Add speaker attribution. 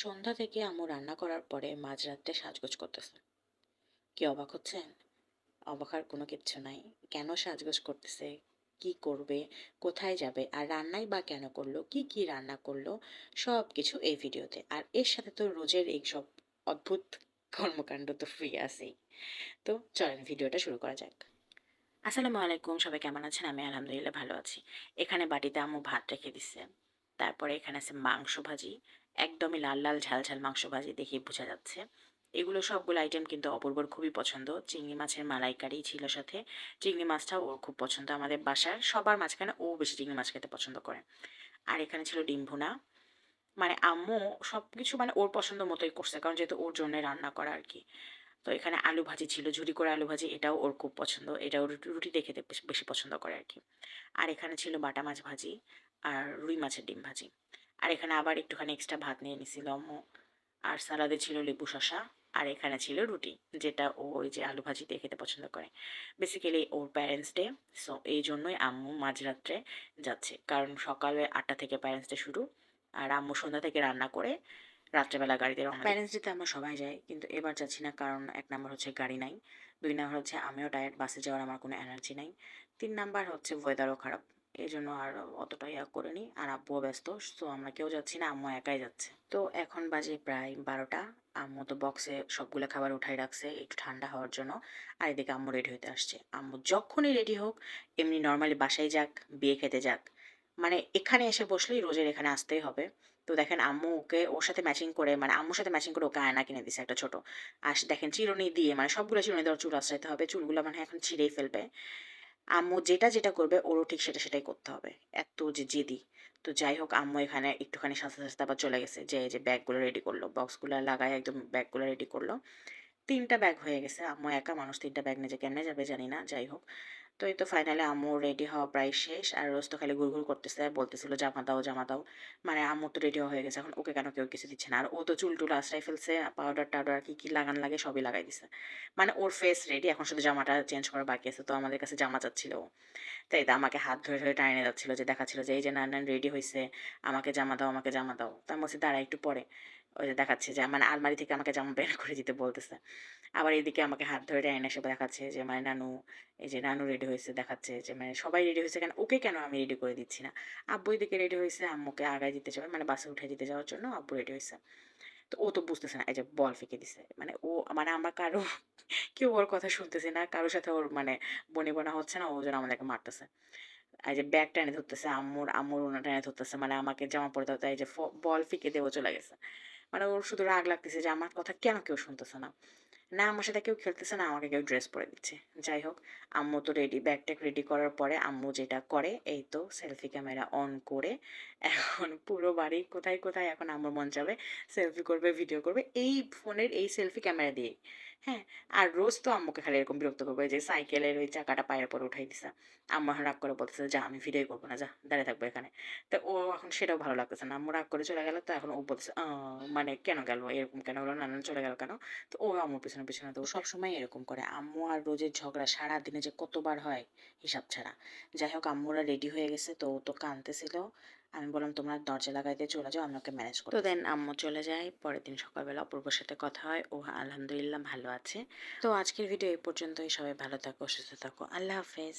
Speaker 1: সন্ধ্যা থেকে আম্মু রান্না করার পরে মাঝরাতে সাজগোজ করতেছে। কি অবাক হচ্ছেন? অবাক আর কোনো কিচ্ছু নাই। কেন সাজগোজ করতেছে? কি করবে? কোথায় যাবে? আর রান্নাই বা কেন করল? কি কি রান্না করল? সব কিছু এই ভিডিওতে। আর এর সাথে তো রোজের এই সব অদ্ভুত কর্মকাণ্ড তো ফ্রি আছেই। তো চলেন ভিডিওটা শুরু করা যাক। আসসালামু আলাইকুম, সবাই কেমন আছেন? আমি আলহামদুলিল্লাহ ভালো আছি। এখানে বাটিতে আম্মু ভাত রেখে দিচ্ছে তারপরে এখানে আছে মাংস ভাজি। একদমই লাল লাল, ঝাল ঝাল মাংস ভাজি দেখেই বোঝা যাচ্ছে। এগুলো সবগুলো আইটেম কিন্তু অপূর্বর খুবই পছন্দ। চিংড়ি মাছের মালাইকারি ছিল সাথে। চিংড়ি মাছটাও ওর খুব পছন্দ। আমাদের বাসার সবার মাঝখানে ও বেশি চিংড়ি মাছ খেতে পছন্দ করে। আর এখানে ছিল ডিম ভুনা। মানে আম্মু সব কিছু মানে ওর পছন্দ মতোই করছে, কারণ যেহেতু ওর জন্য রান্না করা আর কি। তো এখানে আলু ভাজি ছিল ঝুরি করে আলু ভাজি, এটাও ওর খুব পছন্দ। এটাও রুটি দিয়ে খেতে বেশি পছন্দ করে আর কি। আর এখানে ছিল বাটা মাছ ভাজি। আর রুই মাছের ডিম ভাজি। আর এখানে আবার একটুখানি এক্সট্রা ভাত নিয়ে নিছিল আম্মু আর সালাদে ছিল লেবু শশা আর এখানে ছিল রুটি, যেটা ও ওই যে আলু ভাজি দিয়ে খেতে পছন্দ করে। বেসিক্যালি ওর প্যারেন্টস ডে সো এই জন্যই আম্মু মাঝরাত্রে যাচ্ছে। কারণ সকালে আটটা থেকে প্যারেন্টস ডে শুরু, আর আম্মু সন্ধ্যা থেকে রান্না করে রাত্রেবেলা গাড়িতে রওনা প্যারেন্টস ডেতে আমরা সবাই যাই, কিন্তু এবার যাচ্ছি না, কারণ এক নাম্বার হচ্ছে গাড়ি নাই। দুই নাম্বার হচ্ছে আমিও টায়ার্ড বাসে যাওয়ার আমার কোনো এনার্জি নাই। তিন নাম্বার হচ্ছে ওয়েদারও খারাপ। এই জন্য আর অতটা ইয়া করিনি। আর আব্বুও ব্যস্ত, তো আমরা কেউ যাচ্ছি না, আম্মু একাই যাচ্ছে। তো এখন বাজে প্রায় বারোটা। আম্মু তো বক্সে সবগুলো খাবার উঠাই রাখছে, একটু ঠান্ডা হওয়ার জন্য। আর এদিকে আম্মু রেডি হতে আসছে। আম্মু যখনই রেডি হোক, এমনি নর্মালি বাসায় যাক, বিয়ে খেতে যাক। মানে এখানে এসে বসলেই রোজের এখানে আসতেই হবে। তো দেখেন আম্মু ওকে, ওর সাথে ম্যাচিং করে মানে আম্মুর সাথে ম্যাচিং করে ওকে আয়না কিনে দিছে একটা ছোট। আর দেখেন চিরুনি দিয়ে মানে সবগুলো চিরুনি দেওয়ার চুল আশ্রাইতে হবে। চুলগুলো মানে এখন ছিঁড়েই ফেলবে। আম্মু যেটা যেটা করবে, ওরও ঠিক সেটা সেটাই করতে হবে। এত যে জেদি। তো যাই হোক, আম্মু এখানে একটুখানি সাস্তে সাস্তে আবার চলে গেছে। যে যে ব্যাগগুলো রেডি করল বক্সগুলো লাগায় একদম ব্যাগগুলো রেডি করল। তিনটা ব্যাগ হয়ে গেছে। আম্মু একা মানুষ তিনটা ব্যাগ যে কেমনে যাবে জানি না, যাই হোক। তো এই তো ফাইনালি আম্মু রেডি হওয়া প্রায় শেষ। আর রোজ তো খালি ঘুরঘুর করতেছে, বলতেছিল, জামা দাও জামা দাও। মানে আম্মু তো রেডি হয়ে গেছে। এখন ওকে কেন কেউ কিছু দিচ্ছে না? আর ও তো চুল টুল আশ্রাই ফেলছে পাউডার টাউডার কি কি লাগান লাগে সবই লাগাই দিছে। মানে ওর ফেস রেডি এখন শুধু জামাটা চেঞ্জ করা বাকি আছে। তো আমাদের কাছে জামা চাচ্ছিল ও। তাই তো আমাকে হাত ধরে ধরে টাইনে যাচ্ছিল যে দেখাচ্ছিল যে, এই যে নান রেডি হয়েছে আমাকে জামা দাও, আমাকে জামা দাও। তো আমি বলছি, দাঁড়া, একটু পরে। ওই যে দেখাচ্ছে যে মানে আলমারি থেকে আমাকে জামা বের করে দিতে বলতেছে। আবার এদিকে আমাকে হাত ধরে টাইনে এসে দেখাচ্ছে যে মানে নানু, এই যে নানু রেডি হয়েছে। দেখাচ্ছে যে মানে সবাই রেডি হয়েছে কেন? ওকে কেন আমি রেডি করে দিচ্ছি না? আব্বু এদিকে রেডি হয়েছে, আম্মুকে আগায় দিতে যাবে মানে বাসে উঠে দিতে যাওয়ার জন্য আব্বু রেডি হয়েছে। তো ও তো বুঝতেছে না, এই যে বল ফেঁকে দিছে। মানে ও মানে আমরা কারও কেউ ওর কথা শুনতেছি না, কারোর সাথে ওর মানে বনি বনা হচ্ছে না, ও যেন আমাদেরকে মারতেছে। এই যে ব্যাগ টেনে ধরতেছে, আম্মুর আম্মুর ওনা টেনে ধরতেছে মানে আমাকে জামা পরে দাও তাই যে বল ফিকে দেবো চলে গেছে। মানে ওর শুধু রাগ লাগতেছে যে আমার কথা কেন কেউ শুনতেছে না। না, আমার সাথে কেউ খেলতেছে না, আমাকে কেউ ড্রেস পরে দিচ্ছে। যাই হোক, আম্মু তো রেডি ব্যাগটাক রেডি করার পরে আম্মু যেটা করে, এই তো সেলফি ক্যামেরা অন করে এখন পুরো বাড়ি কোথায় কোথায় এখন আম্মুর মন যাবে সেলফি করবে ভিডিও করবে, এই ফোনের এই সেলফি ক্যামেরা দিয়ে হ্যাঁ আর রোজ তো আম্মুকে খালি এরকম বিরক্ত করবে যে সাইকেলের ওই চাকাটা পায়ের পরে উঠাই দিছে। আম্মু এখন রাগ করে বলতেছে যা আমি ভিডিও করব না যা দাঁড়িয়ে থাকব এখানে। তো ও এখন সেটাও ভালো লাগতেছে না। আম্মু রাগ করে চলে গেল তো এখন ও বলতেছে "আহ, মানে কেন গেল? এরকম কেন হলো? নানান চলে গেল কেন? তো ও আম্মুর পিছনে পিছনে তো ও সবসময় এরকম করে। আম্মু আর রোজের ঝগড়া সারা দিনে যে কতবার হয় হিসাব ছাড়া। যাই হোক আম্মুরা রেডি হয়ে গেছে তো ও তো কাঁদতেছিল। আমি বললাম তোমরা দরজা লাগাই দিয়ে চলে যাও আমি ওকে ম্যানেজ করি তো দেন আম্মু চলে যায় পরের দিন সকালবেলা অপূর্বর সাথে কথা হয়। ও আলহামদুলিল্লাহ ভালো। আছে। তো আজকের ভিডিও এই পর্যন্তই। সবাই ভালো থাকো সুস্থ থাকো। আল্লাহ হাফেজ।